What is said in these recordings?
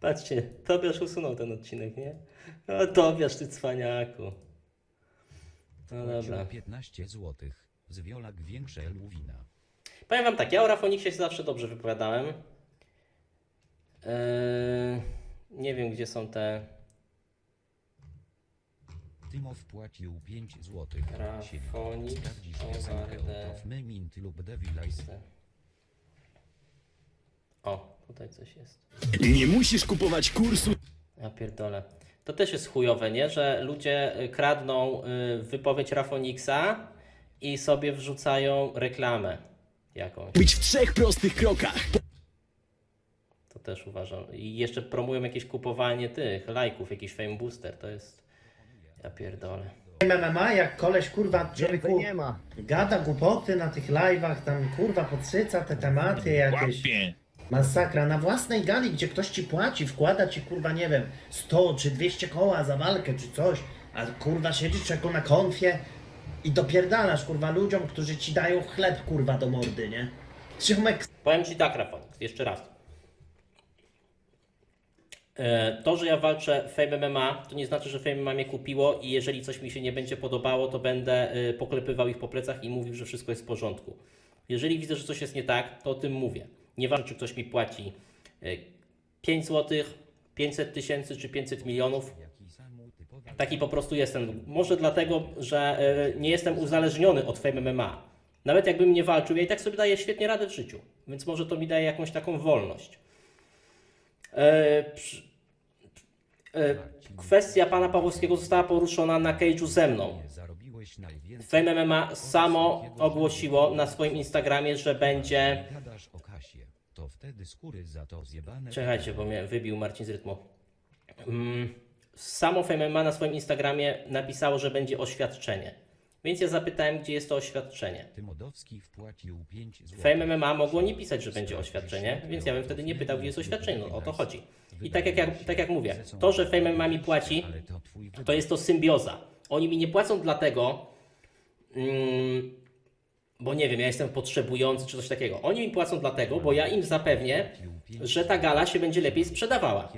Patrzcie, Tobiasz usunął ten odcinek, nie? O, Tobiasz, ty cwaniaku. No dobra. Płacił 15 zł. Z wiolak większe Luwina. Powiem wam tak, ja o Rafoniksie się zawsze dobrze wypowiadałem. Eee, nie wiem, gdzie są te... Tymo wpłacił 5 zł. Rafonik, Sprawdzisz Ogardę. Tutaj coś jest. Nie musisz kupować kursu. Ja pierdolę. To też jest chujowe, nie? Że ludzie y, kradną y, wypowiedź Rafoniksa i sobie wrzucają reklamę jakąś. Być w trzech prostych krokach. To też uważam. I jeszcze promują jakieś kupowanie tych lajków, jakiś fame booster. To jest. Ja pierdolę. MMA, jak koleś kurwa człowieku nie ma. gada głupoty na tych live'ach, tam kurwa podsyca te tematy jakieś. Masakra na własnej gali, gdzie ktoś ci płaci, wkłada ci kurwa, nie wiem, 100 czy 200 koła za walkę czy coś, a kurwa siedzisz czego na konfie i dopierdalasz kurwa ludziom, którzy ci dają chleb kurwa do mordy, nie? Ziomek Powiem Ci tak, Rafonik, jeszcze raz. E, To, że ja walczę Fame MMA, to nie znaczy, że Fame MMA mnie kupiło i jeżeli coś mi się nie będzie podobało, to będę e, poklepywał ich po plecach i mówił, że wszystko jest w porządku. Jeżeli widzę, że coś jest nie tak, to o tym mówię. Nieważne, czy ktoś mi płaci e, 5 zł, 500 tysięcy czy 500 milionów, Taki po prostu jestem. Może dlatego, że e, nie jestem uzależniony od Fame MMA. Nawet jakbym nie walczył, ja i tak sobie daję świetnie radę w życiu. Więc może to mi daje jakąś taką wolność. E, e, kwestia pana Pawłowskiego została poruszona na cage'u ze mną. Fame MMA samo ogłosiło na swoim Instagramie, że będzie... To wtedy skóry za to zjebane. Czekajcie, bo mnie wybił Marcin z rytmu. Mm, samo Fame MMA na swoim Instagramie napisało, że będzie oświadczenie. Więc ja zapytałem, gdzie jest to oświadczenie. Tymodowski wpłacił 5 zł. Fame MMA mogło nie pisać, że będzie oświadczenie, więc ja bym wtedy nie pytał, gdzie jest oświadczenie. No, o to chodzi. I tak jak, jak, tak jak mówię, to, że Fame MMA mi płaci, to jest to symbioza. Oni mi nie płacą dlatego, mm, bo nie wiem, ja jestem potrzebujący czy coś takiego. Oni mi płacą dlatego, bo ja im zapewnię, że ta gala się będzie lepiej sprzedawała.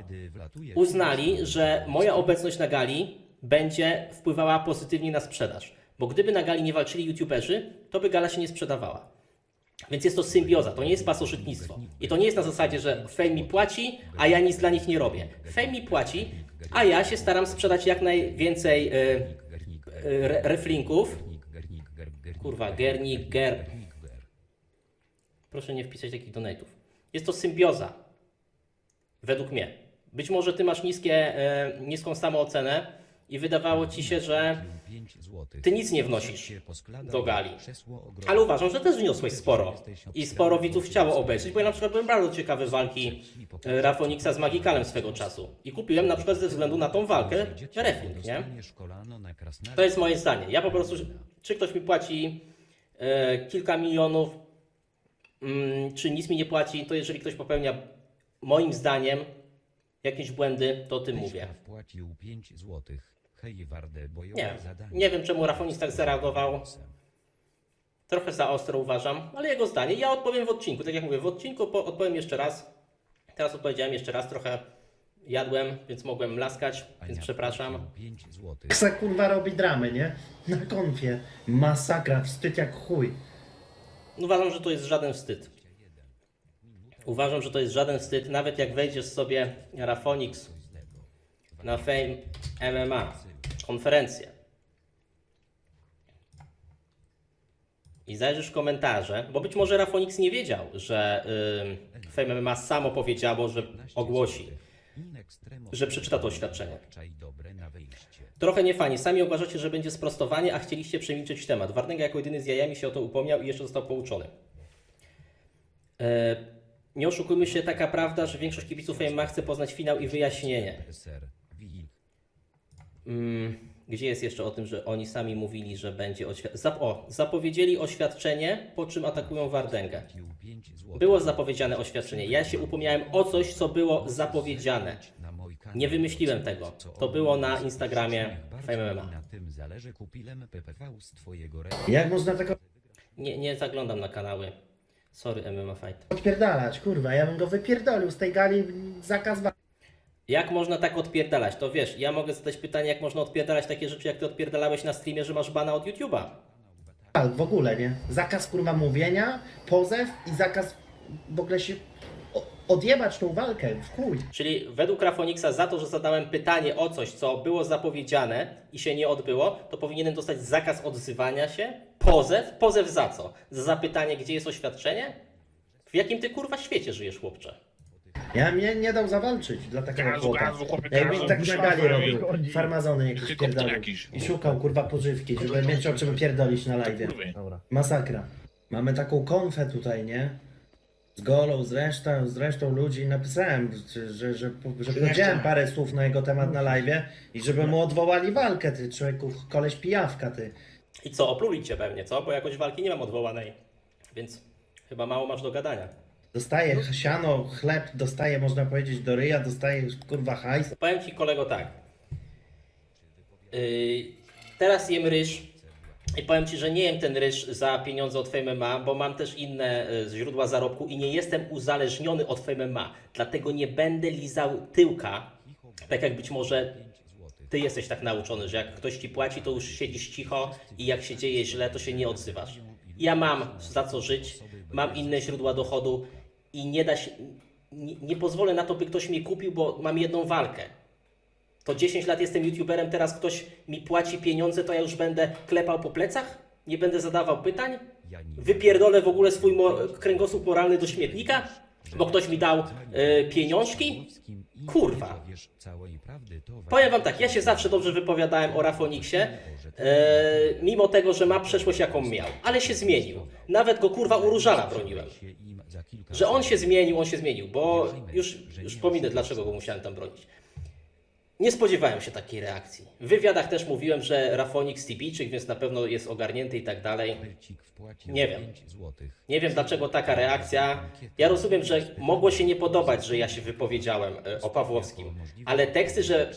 Uznali, że moja obecność na gali będzie wpływała pozytywnie na sprzedaż. Bo gdyby na gali nie walczyli youtuberzy, to by gala się nie sprzedawała. Więc jest to symbioza, to nie jest pasożytnictwo. I to nie jest na zasadzie, że Fame mi płaci, a ja nic dla nich nie robię. Fame mi płaci, a ja się staram sprzedać jak najwięcej re, reflinków. gernik, gernik, ger, gernik, Kurwa, gernik, ger. Proszę nie wpisać takich donatów. Jest to symbioza. Według mnie. Być może ty masz niskie, e, niską samoocenę i wydawało ci się, że ty nic nie wnosisz do gali. Ale uważam, że też wniosłeś sporo. I sporo widzów chciało obejrzeć, bo ja na przykład byłem bardzo ciekawy walki e, Rafoniksa z Magikalem swego czasu. I kupiłem na przykład ze względu na tą walkę refling, nie? To jest moje zdanie. Ja po prostu, czy ktoś mi płaci e, kilka milionów, mm, czy nic mi nie płaci, to jeżeli ktoś popełnia moim zdaniem jakieś błędy, to o tym mówię. Teśka wpłacił 5 złotych. Nie, nie wiem czemu Rafonis tak zareagował. Trochę za ostro uważam, ale jego zdanie. Ja odpowiem w odcinku. Tak jak mówię, w odcinku po, odpowiem jeszcze raz. Teraz odpowiedziałem jeszcze raz, trochę jadłem, więc mogłem laskać, więc przepraszam. wpłacił 5 złotych. Ksa kurwa robi dramy, nie? Na konfie. Masakra, wstyd jak chuj. Uważam, że to jest żaden wstyd. Uważam, że to jest żaden wstyd, nawet jak wejdziesz sobie Rafonix na Fame MMA, konferencję i zajrzysz w komentarze, bo być może Rafonix nie wiedział, że y, Fame MMA samo powiedziało, że ogłosi, że przeczyta to oświadczenie. Trochę nie fani. Sami uważacie, że będzie sprostowanie, a chcieliście przemilczeć temat. Warnega jako jedyny z jajami się o to upomniał i jeszcze został pouczony. E, nie oszukujmy się, taka prawda, że większość kibiców MMA chce poznać finał i wyjaśnienie. Mm, gdzie jest jeszcze o tym, że oni sami mówili, że będzie oświadczenie? O, zapowiedzieli oświadczenie, po czym atakują Wardęgę. pił 5 złotych. Było zapowiedziane oświadczenie. Ja się upomniałem o coś, co było zapowiedziane. Nie wymyśliłem tego. To było na Instagramie śmiech bardzo Fame i MMA. Na tym zależy kupilem PPV z twojego re... Jak można tego Nie, nie zaglądam na kanały. Sorry, MMA Fight. odpierdalać, kurwa? Ja bym go wypierdolił z tej gali, zakaz wa- Jak można tak odpierdalać? To wiesz, ja mogę zadać pytanie, jak można odpierdalać takie rzeczy, jak ty odpierdalałeś na streamie, że masz bana od YouTube'a. A, w ogóle, nie? Zakaz kurwa mówienia, pozew i zakaz w ogóle się o- odjebać tą walkę, w chuj. Czyli według Rafoniksa za to, że zadałem pytanie o coś, co było zapowiedziane i się nie odbyło, to powinienem dostać zakaz odzywania się, pozew, pozew za co? Za zapytanie, gdzie jest oświadczenie? W jakim ty kurwa świecie żyjesz, chłopcze? Ja mnie nie dał zawalczyć dla takiego Gazu, chłopa. gazu, chłopie, Jakby gazu, tak na gali robił, farmazony jakieś Helikopter pierdolił. jakiś. I szukał kurwa pożywki, żeby mieć o czym pierdolić na live. Kurwy. Masakra. Mamy taką konfę tutaj, nie? Z Golą, z resztą, z resztą ludzi napisałem, że, że, że, że powiedziałem parę słów na jego temat na live i żeby mu odwołali walkę, ty człowieku, koleś pijawka, ty. I co, oplulić cię pewnie, co? Bo jakoś walki nie mam odwołanej. Więc chyba mało masz do gadania. Dostaje siano, chleb, dostaje, można powiedzieć, do ryja, dostaje kurwa hajs. Powiem ci kolego tak. Yy, teraz jem ryż i powiem ci, że nie jem ten ryż za pieniądze od Fame MMA, bo mam też inne y, źródła zarobku i nie jestem uzależniony od Fame MMA. Dlatego nie będę lizał tyłka, tak jak być może ty jesteś tak nauczony, że jak ktoś ci płaci, to już siedzisz cicho i jak się dzieje źle, to się nie odzywasz. Ja mam za co żyć, mam inne źródła dochodu i nie da się, nie, nie pozwolę na to, by ktoś mnie kupił, bo mam jedną walkę. To 10 lat jestem youtuberem, teraz ktoś mi płaci pieniądze, to ja już będę klepał po plecach? Nie będę zadawał pytań? Wypierdolę w ogóle swój mo- kręgosłup moralny do śmietnika? Bo ktoś mi dał e, pieniążki? Kurwa. Powiem wam tak, ja się zawsze dobrze wypowiadałem o Rafoniksie, e, mimo tego, że ma przeszłość jaką miał, ale się zmienił. Nawet go kurwa u broniłem. Że on się zmienił, on się zmienił, bo już, już pominę dlaczego go musiałem tam bronić. Nie spodziewałem się takiej reakcji. W wywiadach też mówiłem, że Rafonik Stibijczyk, więc na pewno jest ogarnięty i tak dalej. Nie wiem. Nie wiem dlaczego taka reakcja. Ja rozumiem, że mogło się nie podobać, że ja się wypowiedziałem e, o Pawłowskim, ale teksty, że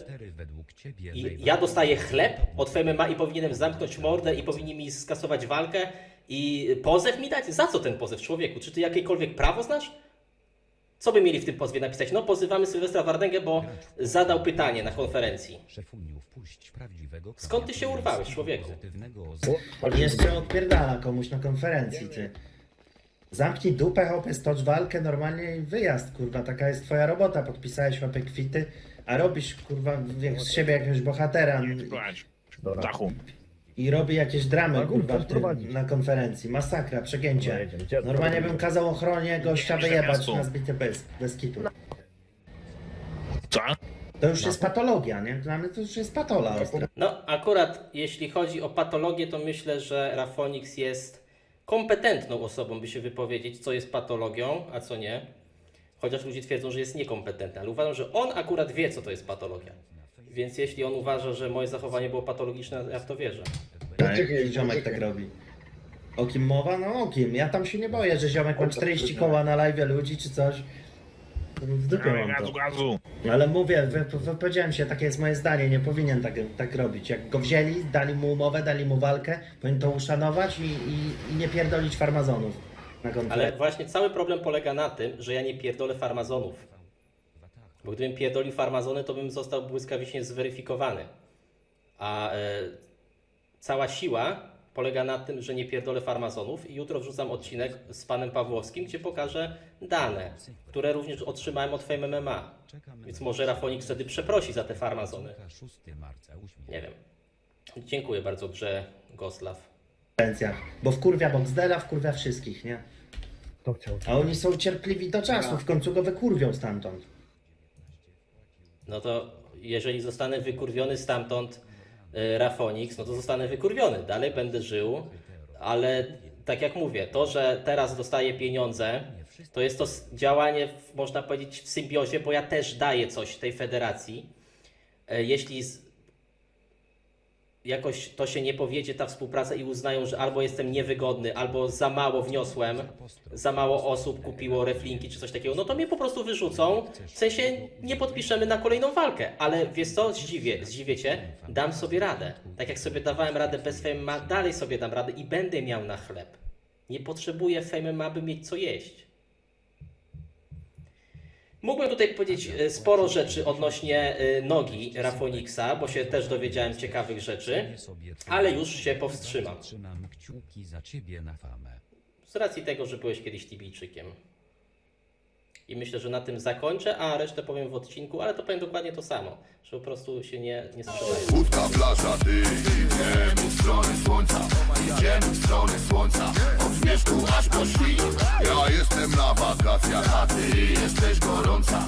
ja dostaję chleb od FMMA i powinienem zamknąć mordę i powinni mi skasować walkę i pozew mi dać? Za co ten pozew człowieku? Czy ty jakiekolwiek prawo znasz? Co by mieli w tym pozwie napisać? No pozywamy Sylwestra Wardęgę, bo zadał pytanie na konferencji. Skąd ty się urwałeś, człowieku? I jeszcze odpierdala komuś na konferencji, ty. Zamknij dupę, hopy, stocz walkę, normalnie i wyjazd, kurwa, taka jest twoja robota, podpisałeś łapy kwity, a robisz, kurwa, jak z siebie jakiegoś bohatera Dachu. I robi jakieś dramy, kurwa, w tym, na konferencji. Masakra, przegięcie. Normalnie bym kazał ochronie gościa wyjebać na zbity bez, bez kitu. Co? To już jest patologia, nie? Dla mnie to już jest patola ostra. No, akurat jeśli chodzi o patologię, to myślę, że Rafonix jest kompetentną osobą, by się wypowiedzieć, co jest patologią, a co nie. Chociaż ludzie twierdzą, że jest niekompetentny, ale uważam, że on akurat wie, co to jest patologia. Więc jeśli on uważa, że moje zachowanie było patologiczne, ja w to wierzę. Tak, ziomek tak robi. O kim mowa? No o kim? Ja tam się nie boję, że ziomek ma 40 koła na live ludzi czy coś. W dupie mam Gazu, to. gazu. Ale mówię, wy- wypowiedziałem się, takie jest moje zdanie, nie powinien tak, tak robić. Jak go wzięli, dali mu umowę, dali mu walkę, powinien to uszanować i, i, i nie pierdolić farmazonów na Ale właśnie cały problem polega na tym, że ja nie pierdolę farmazonów. Bo gdybym pierdolił farmazony, to bym został błyskawicznie zweryfikowany. A e, cała siła polega na tym, że nie pierdolę farmazonów i jutro wrzucam odcinek z panem Pawłowskim, gdzie pokażę dane, które również otrzymałem od Fame MMA. Więc może Rafonik wtedy przeprosi za te farmazony. Nie wiem. Dziękuję bardzo grze Goslaw. Bo wkurwia Boxdela, wkurwia wszystkich, nie? A oni są cierpliwi do czasu, w końcu go wykurwią stamtąd. No to jeżeli zostanę wykurwiony stamtąd y, Rafonix, no to zostanę wykurwiony. Dalej będę żył, ale tak jak mówię, to, że teraz dostaję pieniądze, to jest to działanie, można powiedzieć, w symbiozie, bo ja też daję coś tej federacji. E, Jeśli jakoś to się nie powiedzie, ta współpraca i uznają, że albo jestem niewygodny, albo za mało wniosłem, za mało osób kupiło reflinki czy coś takiego, no to mnie po prostu wyrzucą. W sensie nie podpiszemy na kolejną walkę, ale wiesz co, zdziwię, zdziwię cię, dam sobie radę. Tak jak sobie dawałem radę bez FMA, dalej sobie dam radę i będę miał na chleb. Nie potrzebuję FMA, by mieć co jeść. Mógłbym tutaj powiedzieć e, sporo rzeczy odnośnie e, nogi Rafoniksa, bo się też dowiedziałem ciekawych rzeczy, ale już się powstrzymam. Z racji tego, że byłeś kiedyś Tibijczykiem. I myślę, że na tym zakończę, a resztę powiem w odcinku, ale to powiem dokładnie to samo, że po prostu się nie, nie sprzedają. Łódka, plaża, ty Idziemy w stronę słońca Idziemy w stronę słońca Od aż po świt Ja jestem na wakacjach A ty jesteś gorąca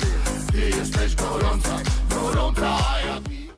Ty jesteś gorąca Gorąca, a ja